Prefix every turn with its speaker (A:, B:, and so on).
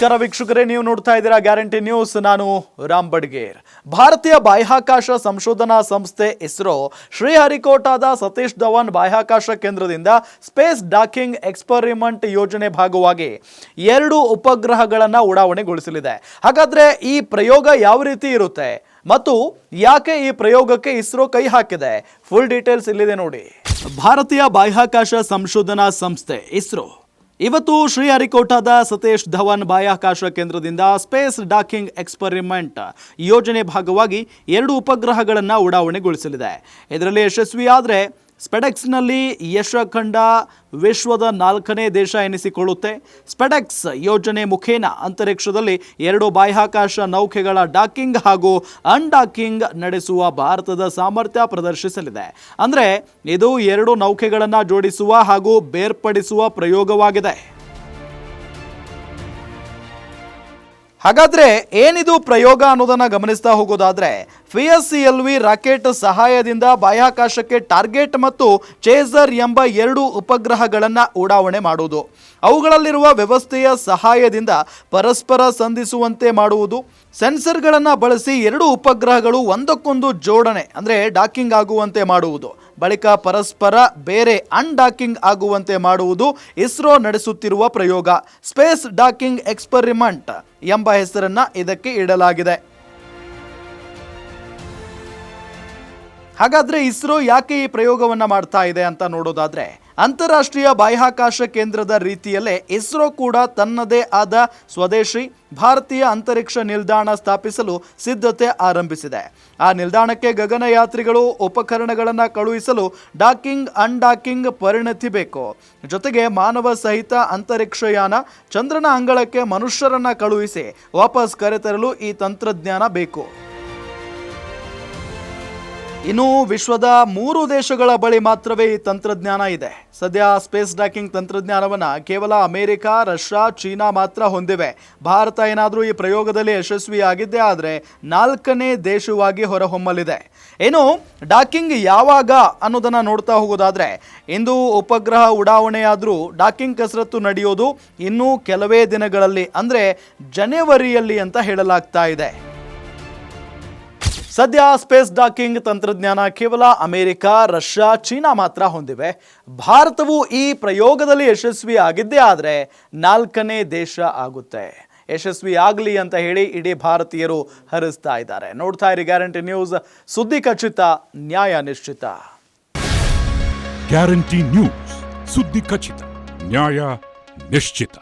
A: ನಮಸ್ಕಾರ ವೀಕ್ಷಕರೇ, ನೀವು ನೋಡ್ತಾ ಇದ್ದೀರಾ ಗ್ಯಾರಂಟಿ ನ್ಯೂಸ್. ನಾನು ರಾಮ್ ಬಡ್ಗೇರ್. ಭಾರತೀಯ ಬಾಹ್ಯಾಕಾಶ ಸಂಶೋಧನಾ ಸಂಸ್ಥೆ ಇಸ್ರೋ, ಶ್ರೀಹರಿಕೋಟಾದ ಸತೀಶ್ ಧವನ್ ಬಾಹ್ಯಾಕಾಶ ಕೇಂದ್ರದಿಂದ ಸ್ಪೇಸ್ ಡಾಕಿಂಗ್ ಎಕ್ಸ್ಪರಿಮೆಂಟ್ ಯೋಜನೆ ಭಾಗವಾಗಿ ಎರಡು ಉಪಗ್ರಹಗಳನ್ನು ಉಡಾವಣೆಗೊಳಿಸಲಿದೆ. ಹಾಗಾದ್ರೆ ಈ ಪ್ರಯೋಗ ಯಾವ ರೀತಿ ಇರುತ್ತೆ? ಮತ್ತು ಯಾಕೆ ಈ ಪ್ರಯೋಗಕ್ಕೆ ಇಸ್ರೋ ಕೈ ಹಾಕಿದೆ? ಫುಲ್ ಡೀಟೇಲ್ಸ್ ಇಲ್ಲಿದೆ ನೋಡಿ. ಭಾರತೀಯ ಬಾಹ್ಯಾಕಾಶ ಸಂಶೋಧನಾ ಸಂಸ್ಥೆ ಇಸ್ರೋ. ಇವತ್ತು ಶ್ರೀಹರಿಕೋಟಾದ ಸತೀಶ್ ಧವನ್ ಬಾಹ್ಯಾಕಾಶ ಕೇಂದ್ರದಿಂದ ಸ್ಪೇಸ್ ಡಾಕಿಂಗ್ ಎಕ್ಸ್ಪರಿಮೆಂಟ್ ಯೋಜನೆ ಭಾಗವಾಗಿ ಎರಡು ಉಪಗ್ರಹಗಳನ್ನು ಉಡಾವಣೆಗೊಳಿಸಲಿದೆ. ಇದರಲ್ಲಿ ಯಶಸ್ವಿಯಾದರೆ ಸ್ಪೆಡೆಕ್ಸ್ನಲ್ಲಿ ಯಶ ಖಂಡ ವಿಶ್ವದ ನಾಲ್ಕನೇ ದೇಶ ಎನಿಸಿಕೊಳ್ಳುತ್ತೆ. ಸ್ಪೆಡೆಕ್ಸ್ ಯೋಜನೆ ಮುಖೇನ ಅಂತರಿಕ್ಷದಲ್ಲಿ ಎರಡು ಬಾಹ್ಯಾಕಾಶ ನೌಕೆಗಳ ಡಾಕಿಂಗ್ ಹಾಗೂ ಅನ್ಡಾಕಿಂಗ್ ನಡೆಸುವ ಭಾರತದ ಸಾಮರ್ಥ್ಯ ಪ್ರದರ್ಶಿಸಲಿದೆ. ಅಂದರೆ ಇದು ಎರಡು ನೌಕೆಗಳನ್ನು ಜೋಡಿಸುವ ಹಾಗೂ ಬೇರ್ಪಡಿಸುವ ಪ್ರಯೋಗವಾಗಿದೆ. ಹಾಗಾದ್ರೆ ಏನಿದು ಪ್ರಯೋಗ ಅನ್ನೋದನ್ನ ಗಮನಿಸ್ತಾ ಹೋಗೋದಾದ್ರೆ P S C L V rocket ಸಹಾಯದಿಂದ ಬಾಹ್ಯಾಕಾಶಕ್ಕೆ ಟಾರ್ಗೆಟ್ ಮತ್ತು ಚೇಸರ್ ಎಂಬ ಎರಡು ಉಪಗ್ರಹಗಳನ್ನು ಉಡಾವಣೆ ಮಾಡುವುದು ಅವುಗಳಲ್ಲಿರುವ ವ್ಯವಸ್ಥೆಯ ಸಹಾಯದಿಂದ ಪರಸ್ಪರ ಸಂಧಿಸುವಂತೆ ಮಾಡುವುದು. ಸೆನ್ಸರ್ಗಳನ್ನು ಬಳಸಿ ಎರಡು ಉಪಗ್ರಹಗಳು ಒಂದಕ್ಕೊಂದು ಜೋಡಣೆ, ಅಂದರೆ ಡಾಕಿಂಗ್ ಆಗುವಂತೆ ಮಾಡುವುದು. ಬಳಿಕ ಪರಸ್ಪರ ಬೇರೆ ಅನ್ಡಾಕಿಂಗ್ ಆಗುವಂತೆ ಮಾಡುವುದು ಇಸ್ರೋ ನಡೆಸುತ್ತಿರುವ ಪ್ರಯೋಗ. ಸ್ಪೇಸ್ ಡಾಕಿಂಗ್ ಎಕ್ಸ್ಪರಿಮೆಂಟ್ ಎಂಬ ಹೆಸರನ್ನ ಇದಕ್ಕೆ ಇಡಲಾಗಿದೆ. ಹಾಗಾದ್ರೆ ಇಸ್ರೋ ಯಾಕೆ ಈ ಪ್ರಯೋಗವನ್ನ ಮಾಡ್ತಾ ಇದೆ ಅಂತ ನೋಡೋದಾದ್ರೆ ಅಂತಾರಾಷ್ಟ್ರೀಯ ಬಾಹ್ಯಾಕಾಶ ಕೇಂದ್ರದ ರೀತಿಯಲ್ಲೇ ಇಸ್ರೋ ಕೂಡ ತನ್ನದೇ ಆದ ಸ್ವದೇಶಿ, ಭಾರತೀಯ ಅಂತರಿಕ್ಷ ನಿಲ್ದಾಣ ಸ್ಥಾಪಿಸಲು ಸಿದ್ಧತೆ ಆರಂಭಿಸಿದೆ. ಆ ನಿಲ್ದಾಣಕ್ಕೆ ಗಗನಯಾತ್ರಿಗಳು ಉಪಕರಣಗಳನ್ನು ಕಳುಹಿಸಲು ಡಾಕಿಂಗ್, ಅನ್ಡಾಕಿಂಗ್ ಪರಿಣತಿ ಬೇಕು. ಜೊತೆಗೆ ಮಾನವ ಸಹಿತ ಅಂತರಿಕ್ಷಯಾನ ಚಂದ್ರನ ಅಂಗಳಕ್ಕೆ ಮನುಷ್ಯರನ್ನು ಕಳುಹಿಸಿ ವಾಪಸ್ ಕರೆತರಲು ಈ ತಂತ್ರಜ್ಞಾನ ಬೇಕು. ಇನ್ನು ವಿಶ್ವದ ಮೂರು ದೇಶಗಳ ಬಳಿ ಮಾತ್ರವೇ ಈ ತಂತ್ರಜ್ಞಾನ ಇದೆ. ಸದ್ಯ ಸ್ಪೇಸ್ ಡಾಕಿಂಗ್ ತಂತ್ರಜ್ಞಾನವನ್ನು ಕೇವಲ ಅಮೆರಿಕ, ರಷ್ಯಾ, ಚೀನಾ ಮಾತ್ರ ಹೊಂದಿವೆ. ಭಾರತ ಏನಾದರೂ ಈ ಪ್ರಯೋಗದಲ್ಲಿ ಯಶಸ್ವಿಯಾಗಿದ್ದೇ ಆದರೆ ನಾಲ್ಕನೇ ದೇಶವಾಗಿ ಹೊರಹೊಮ್ಮಲಿದೆ. ಇನ್ನು ಡಾಕಿಂಗ್ ಯಾವಾಗ ಅನ್ನೋದನ್ನು ನೋಡ್ತಾ ಹೋಗೋದಾದರೆ, ಇಂದು ಉಪಗ್ರಹ ಉಡಾವಣೆಯಾದರೂ ಡಾಕಿಂಗ್ ಕಸರತ್ತು ನಡೆಯೋದು ಇನ್ನೂ ಕೆಲವೇ ದಿನಗಳಲ್ಲಿ, ಅಂದರೆ ಜನವರಿಯಲ್ಲಿ ಅಂತ ಹೇಳಲಾಗ್ತಾ ಇದೆ. ಸದ್ಯ ಸ್ಪೇಸ್ ಡಾಕಿಂಗ್ ತಂತ್ರಜ್ಞಾನ ಕೇವಲ ಅಮೆರಿಕ, ರಷ್ಯಾ, ಚೀನಾ ಮಾತ್ರ ಹೊಂದಿವೆ. ಭಾರತವು ಈ ಪ್ರಯೋಗದಲ್ಲಿ ಯಶಸ್ವಿ ಆಗಿದ್ದೇ ಆದರೆ ನಾಲ್ಕನೇ ದೇಶ ಆಗುತ್ತೆ. ಯಶಸ್ವಿ ಆಗಲಿ ಅಂತ ಹೇಳಿ ಇಡೀ ಭಾರತೀಯರು ಹರಿಸ್ತಾ ಇದ್ದಾರೆ. ನೋಡ್ತಾ ಇರಿ ಗ್ಯಾರಂಟಿ ನ್ಯೂಸ್. ಸುದ್ದಿ ಖಚಿತ, ನ್ಯಾಯ ನಿಶ್ಚಿತ.
B: ಗ್ಯಾರಂಟಿ ನ್ಯೂಸ್, ಸುದ್ದಿ ಖಚಿತ, ನ್ಯಾಯ ನಿಶ್ಚಿತ.